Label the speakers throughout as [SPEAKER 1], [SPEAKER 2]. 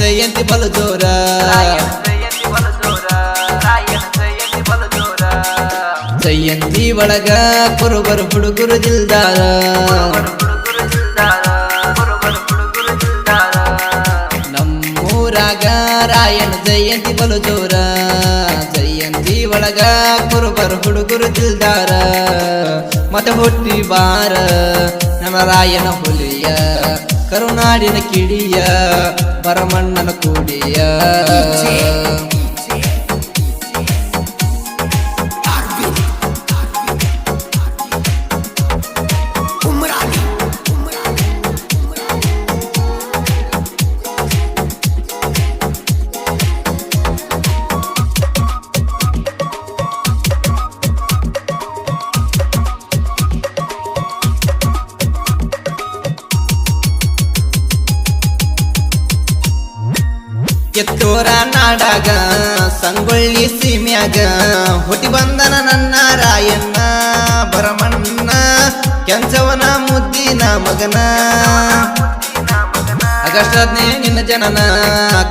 [SPEAKER 1] ಜಯಂತಿ ಬಲು ಜೋರ ಜಯಂತಿ ಒಳಗ ಕುರುಬರು ಹುಡುಗರು ಜಿಲ್ದಾರ ನಮ್ಮೂರಾಗ ರಾಯನ ಜಯಂತಿ ಬಲು ಜೋರ ಜಯಂತಿ ಒಳಗ ಕುರುಬರು ಹುಡುಗರು ಜಿಲ್ದಾರ ಮತ ಹುಟ್ಟಿ ಬಾರ ನಮ್ಮ ರಾಯನ ಹುಲಿಯ. ಕರುನಾಡಿನ ಕಿಡಿಯ ಪರಮಣ್ಣನ ಕುಡಿಯ. ನಾಡಾಗ ಸಂಗೊಳ್ಳಿ ಸೀಮ್ಯಾಗ, ಹುಟ್ಟಿ ಬಂದನ ನನ್ನ ರಾಯಣ್ಣ ಬರಮಣ್ಣ ಕೆಂಚವನ ಮುದ್ದಿನ ಮಗನ. ಹದಿನೈದು ನಿನ್ನ ಜನನ,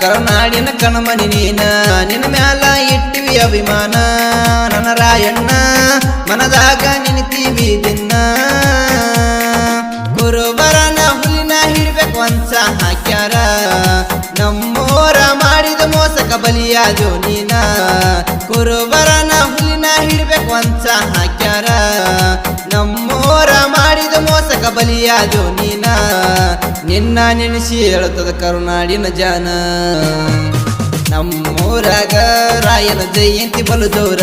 [SPEAKER 1] ಕರುನಾಡಿನ ಕಣಮಣಿ ನೀನ, ನಿನ್ನ ಮ್ಯಾಲ ಇಟ್ಟಿವಿ ಅಭಿಮಾನ. ನನ್ನ ರಾಯಣ್ಣ, ಮನದಾಗ ನಿನಿತೀವಿ ದಿನ. ಮೋಸಕ ಜೋನಿನ ಕುರುಬರ ಹುಲಿನ ಹಿಡ್ಬೇಕು ಅಂತ ಹಾಕ್ಯಾರ. ನಮ್ಮೋರ ಮಾಡಿದ ಮೋಸಕ ಬಲಿಯಾದೋ ನೀನ. ನಿನ್ನ ನೆನೆಸಿ ಹೇಳುತ್ತದ ಕರುನಾಡಿನ ಜಾನ. ನಮ್ಮೂರಾಗ ರಾಯನ ಜಯಂತಿ ಬಲು ದೂರ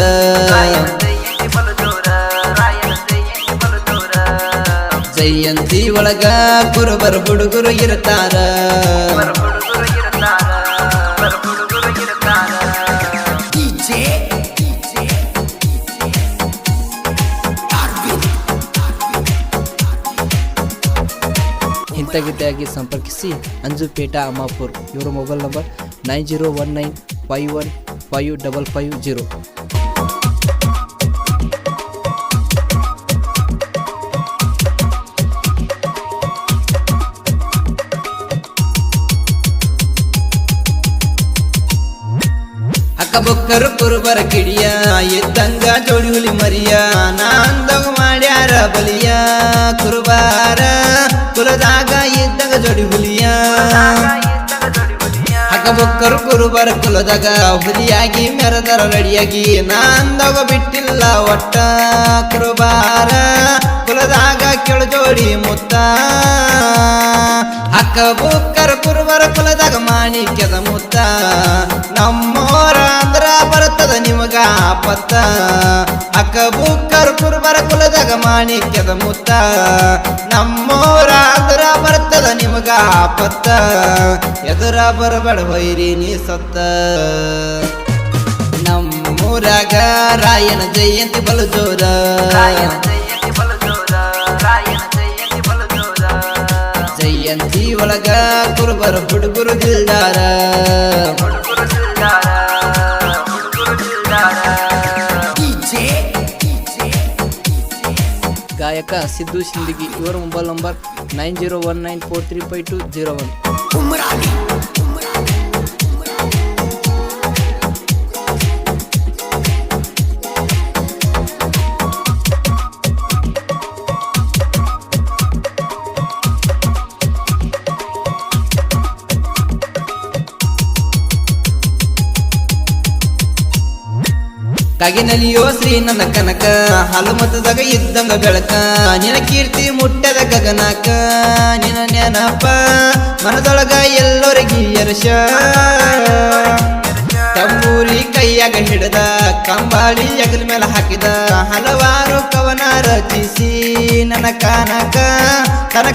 [SPEAKER 1] ಜಯಂತಿ ಒಳಗ ಕುರುಬರು ಹುಡುಗರು ಇರ್ತಾರ. ಗೀತೆಯಾಗಿ ಸಂಪರ್ಕಿಸಿ ಅಂಜುಪೇಟ ಅಮ್ಮಾಪುರ್. ಇವರ mobile number nine zero one nine five one five double five zero. ಬೊಕ್ಕರು ಕುರುಬರ ಕಿಡಿಯ ಎದ್ದಂಗ ಜೋಡಿ ಹುಲಿ ಮರಿಯ ನಾಂದಗ ಮಾಡ್ಯಾರ ಬಲಿಯ ಕುರುಬಾರ. ಜೋಡಿ ಹುಲಿಯ. ಅಕ್ಕ ಬೊಕ್ಕರು ಕುರುಬರ ಕುಲದಾಗ ಹುಲಿಯಾಗಿ ಮೆರದರ ರೆಡಿಯಾಗಿ ನಾಂದಾಗ ಬಿಟ್ಟಿಲ್ಲ ಒಟ್ಟ ಕುರುಬಾರ. ಕುಲದಾಗ ಕೆಳ ಜೋಡಿ ಮುತ್ತ. ಅಕ್ಕ ಬುಕ್ಕರ ಕುರುಬರ ಕುಲದಾಗ ಮಾಣಿಕ್ಯದ ಮುತ್ತ. ನಮ್ಮ ಬರ್ತದ ನಿಮಗ ಆಪತ್ತ ಅಕ್ಕ ಬುಕ್ಕರ ಕುರುಬರ ಕುಲದಾಗ ಮಾಣಿಕ್ಯದ ಮುತ್ತ. ನಮ್ಮೋರ ಅಂದ್ರ ಬರ್ತದ ನಿಮಗ ಆಪತ್ತ ಎದುರ ಬರಬೇಡ ಬೈರಿ ನೀ ಸತ್ತ. ನಮ್ಮೂರಾಗ ರಾಯನ ಜಯಂತಿ ಬಲು ಜೋರ ಜಯಂತಿ ಒಳಗ ಕುರುಬರ ಹುಡುಗರು ದಿಲ್ದಾರ ಗಾಯಕ ಸಿದ್ದು ಸಿಂದಗಿ, ಇವರ mobile number nine zero one nine four three five two zero one. ಕಾಗಿನಲಿಯೋ ಶ್ರೀ ನನ್ನ ಕನಕ. ಹಲಮತದಾಗ ಇದ್ದಂಗ ಬೆಳಕ. ನಿನ ಕೀರ್ತಿ ಮುಟ್ಟದ ಗಗನಕ. ನಿನ ನೆನಪ ಮನದೊಳಗ ಎಲ್ಲರಿಗೆ ತಂಬೂರಿ ಕೈಯಾಗ ಹಿಡದ, ಕಂಬಾಳಿ ಅಗಲ ಮೇಲೆ ಹಾಕಿದ. ಹಲವಾರು ಕವನ ರಚಿಸಿ ನನ್ನ ಕನಕ. ತನ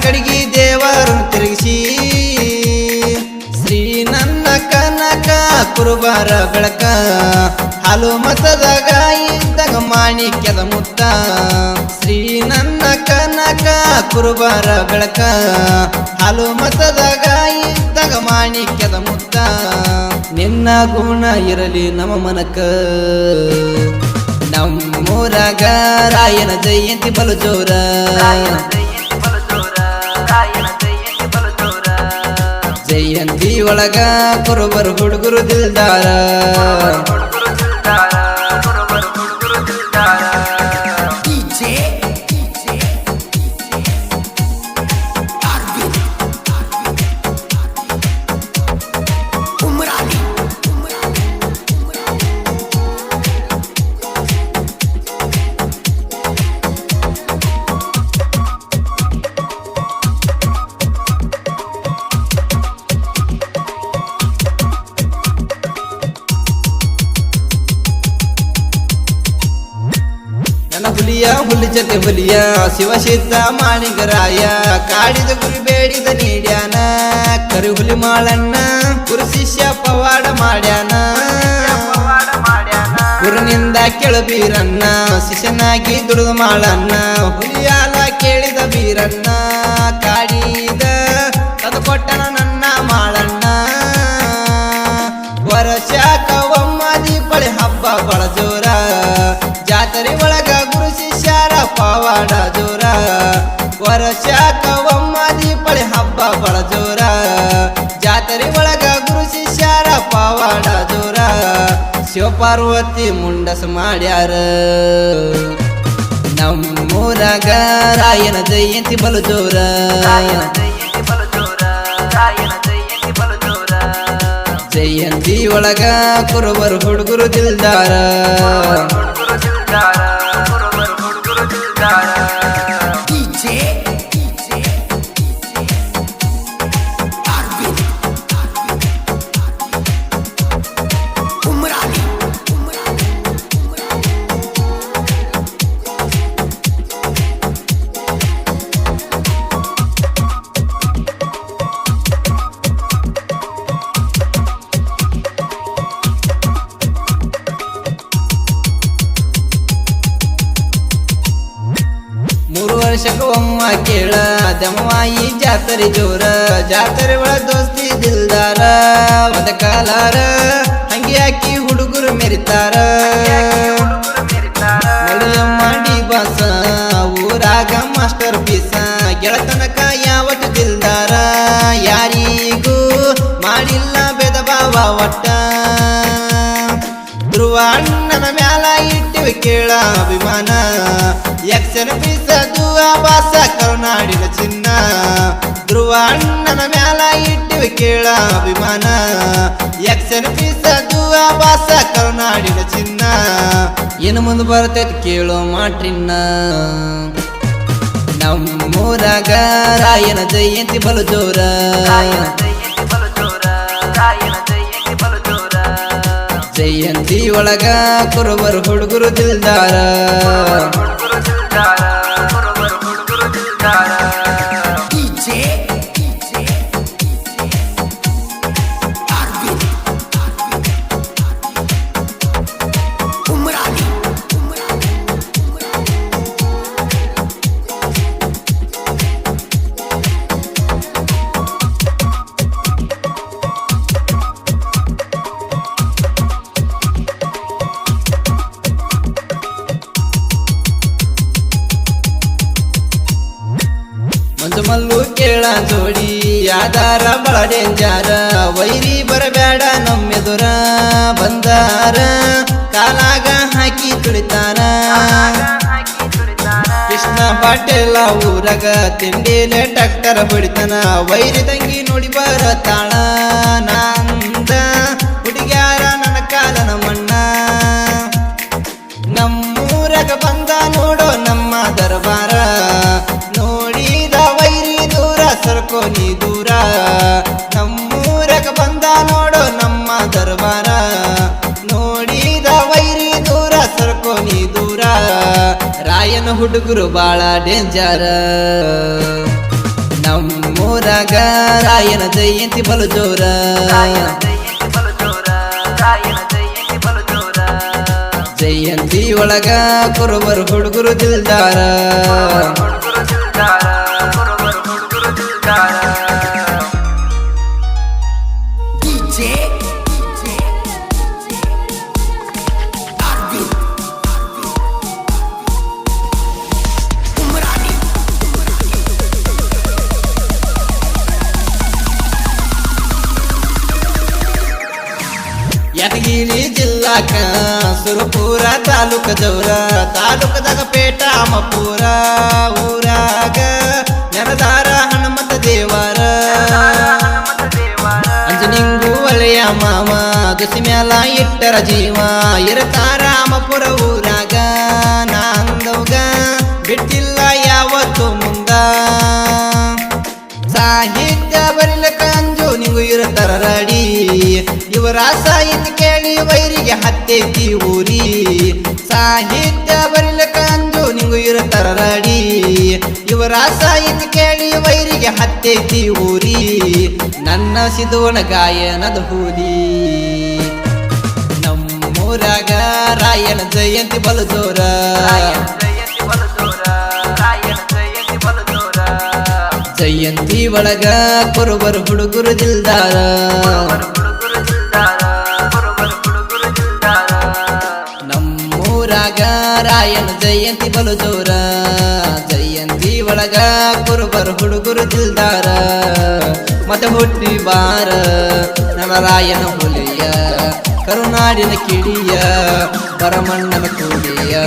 [SPEAKER 1] ದೇವರು ತಿರುಗಿಸಿ. ಶ್ರೀ ನನ್ನ ಕನಕ ಕುರುಬಾರ ಬೆಳಕ. ಹಾಲು ಮತದಾಗ ಇದ್ದಾಗ ಮಾಣಿಕ್ಯದ ಮುತ್ತ. ಶ್ರೀ ನನ್ನ ಕನಕ ಕುರುಬಾರ ಬೆಳಕ. ಹಾಲು ಮತದಾಗ ಇದ್ದಾಗ ಮಾಣಿಕ್ಯದ ಮುತ್ತ. ನಿನ್ನ ಗುಣ ಇರಲಿ ನಮ್ಮ ಮನಕ. ನಮ್ಮೂರಾಗ ರಾಯನ ಜಯಂತಿ ಬಲು ಜೋರ. ಒಳಗ ಕುರುಬರು ಹುಡುಗರು ದಿಲ್ದಾರ. ಹುಲಿಯ ಹುಲಿ ಜೊತೆ ಹುಲಿಯ ಮಾಣಿಗರಾಯ, ಕಾಡಿದ ಗುರಿ ಬೇಡಿದ ನೀಡ್ಯಾನ, ಕರಿ ಹುಲಿ ಮಾಳಣ್ಣ ಗುರು ಶಿಷ್ಯ ಪವಾಡ ಮಾಡ್ಯಾನ. ಗುರುನಿಂದ ಕೆಳಬೀರನ್ನ ಶಿಷ್ಯನಾಗಿ ದುಡಿದು ಮಾಳಣ್ಣ ಹುಲಿಯಾಲ ಕೇಳಿದ ಬೀರನ್ನ, ಕಾಡಿದ ಅದು ಕೊಟ್ಟನ ನನ್ನ ಮಾಳಣ್ಣ ವರ್ಷ ಒಮ್ಮ ದೀಪಳಿ ಹಬ್ಬ ಬಳಜೋರ ಜಾತ್ರೆ ಒಳಗ ಪವಾಡ ಜೋರ. ವರ್ಷ ಒಮ್ಮ ದೀಪಳಿ ಹಬ್ಬ ಬಳ ಜೋರ. ಜಾತ್ರೆ ಒಳಗ ಗುರು ಶಿಷ್ಯರ ಪವಾಡ ಜೋರ. ಶಿವಪಾರ್ವತಿ ಮುಂಡಸ ಮಾಡ್ಯಾರ. ನಮ್ಮೂರಾಗ ರಾಯನ ಜಯಂತಿ ಬಲು ಜೋರ. ಜಯಂತಿ ಒಳಗ ಕುರುಬರು ಹುಡುಗರು ದಿಲ್ದಾರ. ಒಮ್ಮ ಕೇಳ. ದಮವಾಯಿ ಜಾತ್ರೆ ಜೋರ. ಜಾತ್ರೆ ಒಳ ದೋಸ್ತಿ ದಿಲ್ದಾರ. ಮದ ಕಾಲಾರ. ಹಂಗೆ ಹಾಕಿ ಹುಡುಗರು ಮೆರಿತಾರ. ಮಾಡಿ ಬಾಸ. ಊರಾಗ ಮಾಸ್ಟರ್ ಪೀಸ. ಗೆಳತನಕ ಯಾವತ್ತು ದಿಲ್ದಾರ. ಯಾರಿಗೂ ಮಾಡಿಲ್ಲ ಬೇದ ಭಾವ ಒಟ್ಟ. ಧ್ರುವ ಅಣ್ಣನ ಮ್ಯಾಲ ಇಟ್ಟಿವಿ ಕೇಳ ಅಭಿಮಾನ. ಯಕ್ಷನ ಪೀಸ್ ಬಾಸ ಕರುನಾಡಿನ ಚಿನ್ನ ಧ್ರುವ ಅಣ್ಣನ ಮ್ಯಾಲ ಇಟ್ಟಿವಿ ಕೇಳ ಅಭಿಮಾನ. ಯಕ್ಷನ ಬೀಸದು ಬಾಸ ಕರುನಾಡಿನ ಚಿನ್ನ. ಏನು ಮುಂದೆ ಬರ್ತೈತಿ ಕೇಳೋ ಮಾಟ್ರಿನ್ನ. ನಮ್ಮೂರಾಗ ರಾಯನ ಜಯಂತಿ ಬಲು ಜೋರ. ಜಯಂತಿ ಒಳಗ ಕುರುಬರು ಹುಡುಗರು ದಿಲ್ದಾರ. ಯಾದಾರ ಬಳ ಡೇಂಜಾರ ವೈರಿ ಬರಬೇಡ ನಮ್ಮೆದುರ ಬಂದಾರ. ಕಾಲಾಗ ಹಾಕಿ ತುಳಿತಾರ. ಕೃಷ್ಣ ಪಾಟೆಲ್ಲ ಊರಾಗ ತಿಂಡಿಲೆ ಟಕ್ಕರ ಬಿಡ್ತಾನ ವೈರಿ ತಂಗಿ ನೋಡಿ ಬರತಾಳ ನಂದ. ಹುಡುಗ್ಯಾರ ನನ್ನ ಕಾಲ ನಮ್ಮಣ್ಣ ನಮ್ಮೂರಾಗ ಬಂದ ನೋಡೋ ನಮ್ಮ ದರ್ಬಾರ. ನೋಡಿದ ವೈರಿ ದೂರ ಸರ್ಕೋ ನೀ ನಮ್ಮೂರಗ ಬಂದ ನೋಡು ನಮ್ಮ ದರ್ಬಾರ. ನೋಡಿದ ವೈರಿ ದೂರ, ಸರ್ಕೋನಿ ದೂರ. ರಾಯನ ಹುಡುಗರು ಬಾಳ ಡೇಂಜರ್ ನಮ್ಮೂರಾಗ ರಾಯನ ಜಯಂತಿ ಬಲು ಜೋರ. ಜಯಂತಿ ಒಳಗ ಕುರುಬರು ಹುಡುಗರು ದಿಲ್ದಾರ. ಯಾದಗಿರಿ ಜಿಲ್ಲಾಕ ಸುರಪುರ ತಾಲೂಕ ಜೌರ ತಾಲೂಕದಾಗ ಪೇಟ ಮಪೂರ ಊರಾಗ. ಜನದಾರ ಹನುಮತ ದೇವರ. ಅಂಜನಿಂಗು ಒಳ್ಳೆಯ ಮಾವ ದುಸಿ ಮ್ಯಾಲ ಇಟ್ಟರ ಜೀವ. ಇರತಾರ ಮಪುರ ಊರಾಗ. ನಾ ಅಂದವ್ಗ ಬಿಟ್ಟಿಲ್ಲ ಯಾವತ್ತು ಮುಂದ. ಸಾಹಿತ್ಯ ಬರಿಲಕ ಅಂಜು, ನೀವು ಇರತರ ರಡಿ. ಇವರ ಸಾಹಿತ್ಯ ವೈರಿಗೆ ಹತ್ತೆ ಊರಿ. ಸಾಹಿತ್ಯ ಬರಿಲಕ ಅಂದು ನೀವು ಇರತರಡಿ ರಡಿ. ಇವರ ಸಾಹಿತ್ಯ ಕೇಳಿ ವೈರಿಗೆ ಹತ್ತೆ ಊರಿ. ನನ್ನ ಸಿದೋಣ ಗಾಯನದ ಹೂಲಿ ನಮ್ಮೂರಾಗ ರಾಯನ ಜಯಂತಿ ಬಲು ಜೋರ ಜಯಂತಿ ಒಳಗ ಕುರುಬರು ಹುಡುಗರು ದಿಲ್ದಾರ. ಬಲು ಜೋರ. ಜಯಂತಿ ಒಳಗ ಕುರುಬರು ಹುಡುಗರು ದಿಲ್ದಾರ. ಮತ್ತೆ ಹುಟ್ಟಿ ಬಾರ ನಮರಾಯನ ರಾಯನ ಹುಲಿಯ. ಕರುನಾಡಿನ ಕಿಡಿಯ ಪರಮಣ್ಣನ ಕುಡಿಯ.